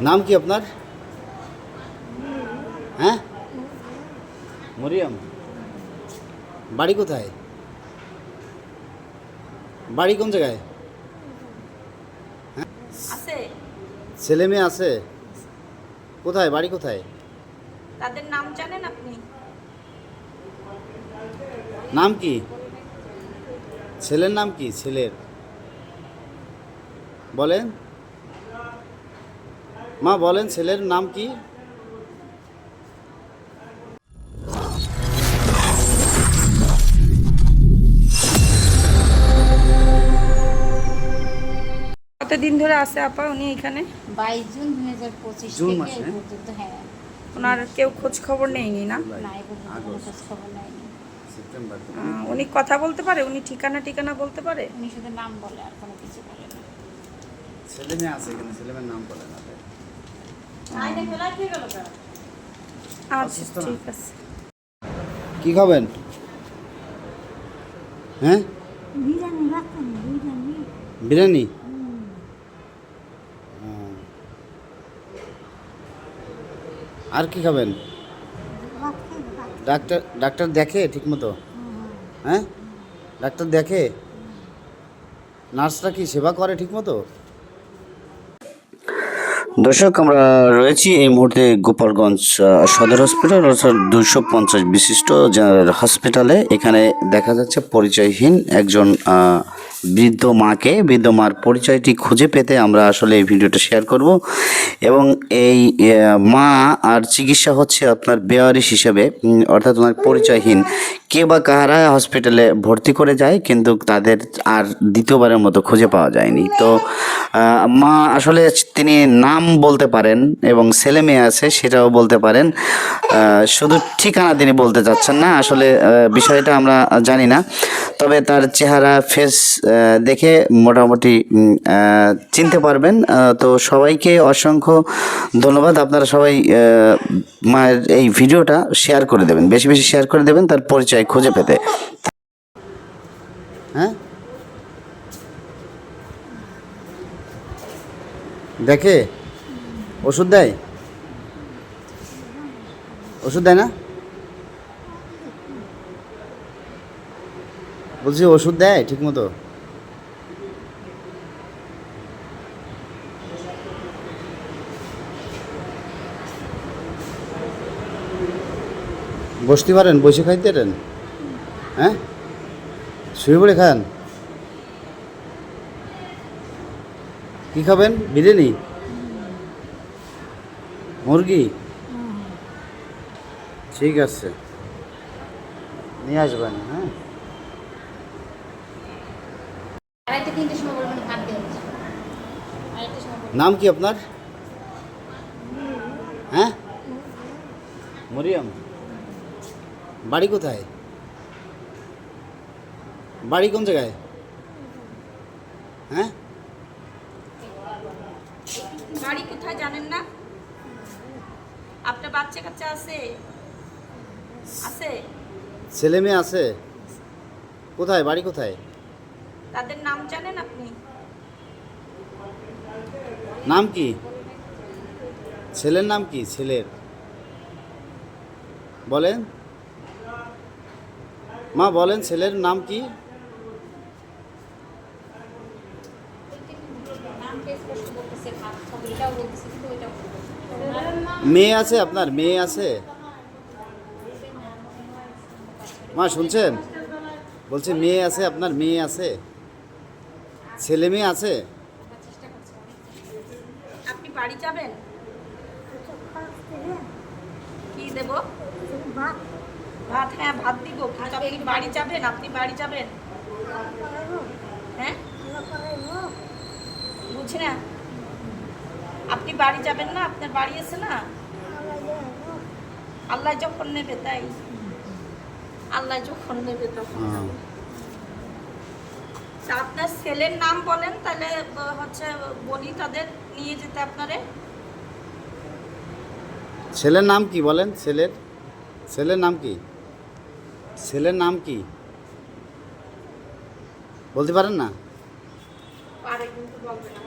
নাম কি আপনার? হ্যাঁ? মরিয়ম। বাড়ি কোথায়? বাড়ি কোন জায়গায়? আছে। ছেলে মেয়ে আছে? কোথায়? বাড়ি কোথায়? তাদের নাম জানেন আপনি? নাম কি? ছেলের নাম কি? ছেলের। বলেন। মা বলেন ছেলের নাম কি? কতদিন ধরে আছে আপা উনি এখানে? বাইশ জুন দুই হাজার পঁচিশ জুন মাসে? হ্যাঁ? ওনার কেউ খোঁজ খবর নেয়নি না? খোঁজ খবর নেয়নি। উনি কথা বলতে পারে? উনি ঠিকানা ঠিকানা বলতে পারে? উনি শুধু নাম বলে আর কোনো কিছু বলে না। ছেলে মেয়ে আছে এখানে ছেলে মেয়ের নাম বলে না। আচ্ছা ঠিক আছে। কি খাবেন? হ্যাঁ? বিরিয়ানি রাখতেন বিরিয়ানি। বিরিয়ানি? ও। আর কি খাবেন? ডাক্তার ডাক্তার দেখে ঠিক মতো? হ্যাঁ? ডাক্তার দেখে? নার্সরা কি সেবা করে ঠিক মতো? দর্শক, আমরা রয়েছি এই মুহূর্তে গোপালগঞ্জ সদর হসপিটাল অর্থাৎ দুশো পঞ্চাশ বিশিষ্ট জেনারেল হসপিটালে এখানে দেখা যাচ্ছে পরিচয়হীন একজন বৃদ্ধ মাকে, বৃদ্ধ মার পরিচয়টি খুঁজে পেতে আমরা আসলে এই ভিডিওটা শেয়ার করব। এবং এই মা আর চিকিৎসা হচ্ছে আপনার বেয়ারিশ হিসেবে অর্থাৎ ওনার পরিচয়হীন। কে বা কাহারা হসপিটালে ভর্তি করে যায়, কিন্তু তাদের আর দ্বিতীয়বারের মতো খুঁজে পাওয়া যায়নি। তো মা আসলে তিনি নাম বলতে পারেন এবং ছেলে মেয়ে আছে সেটাও বলতে পারেন। শুধু ঠিকানা তিনি বলতে চাচ্ছেন না, আসলে বিষয়টা আমরা জানি না। তবে তার চেহারা ফেস দেখে মোটামুটি চিনতে পারবেন। তো সবাইকে অসংখ্য ধন্যবাদ। আপনারা সবাই মায়ের এই ভিডিওটা শেয়ার করে দেবেন। বেশি বেশি শেয়ার করে দেবেন তার পরিচয় খুঁজে পেতে। হ্যাঁ? দেখে? ওষুধ দেয়? ওষুধ দেয় না? বলছি ওষুধ দেয় ঠিক মতো বসতে পারেন বসে খাইতে পারেন। হ্যাঁ? শুয়ে পড়ে খান। কি খাবেন? বিরিয়ানি? মুরগি? ঠিক আছে। নিয়ে আসবেন হ্যাঁ? নাম কি আপনার? হ্যাঁ? মরিয়ম। বাড়ি কোথায়? বাড়ি কোন জায়গায়? হ্যাঁ? বাড়ি কোথায় জানেন না? আপনার বাচ্চা কাচ্চা আছে? আছে? ছেলে মেয়ে আছে? কোথায়? বাড়ি কোথায়? তাদের নাম জানেন আপনি? নাম কি? ছেলের নাম কি? ছেলের? বলেন। মা বলেন ছেলের নাম কি? মেয়ে আছে আপনার? মেয়ে আছে? মা শুনছেন? বলছে মেয়ে আছে আপনার? মেয়ে আছে? ছেলে মেয়ে আছে? আপনি বাড়ি যাবেন? কি দেব? ভাত ভাত হ্যাঁ ভাত দিব। কিন্তু আপনি বাড়ি যাবেন? আপনি বাড়ি যাবেন? হ্যাঁ? বুঝি না। আপনি বাড়ি যাবেন না? আপনার বাড়ি আছে না? আল্লাহ যখন নেবে তাই। আল্লাহ যখন নেবে তখন। হ্যাঁ। তা আপনার ছেলের নাম বলেন তাহলে হচ্ছে বলি তাদের নিয়ে যেতে আপনারে। ছেলের নাম কি বলেন? ছেলের? ছেলের নাম কি? ছেলের নাম কি? বলতে পারেন না? পারে কিন্তু বলবে না।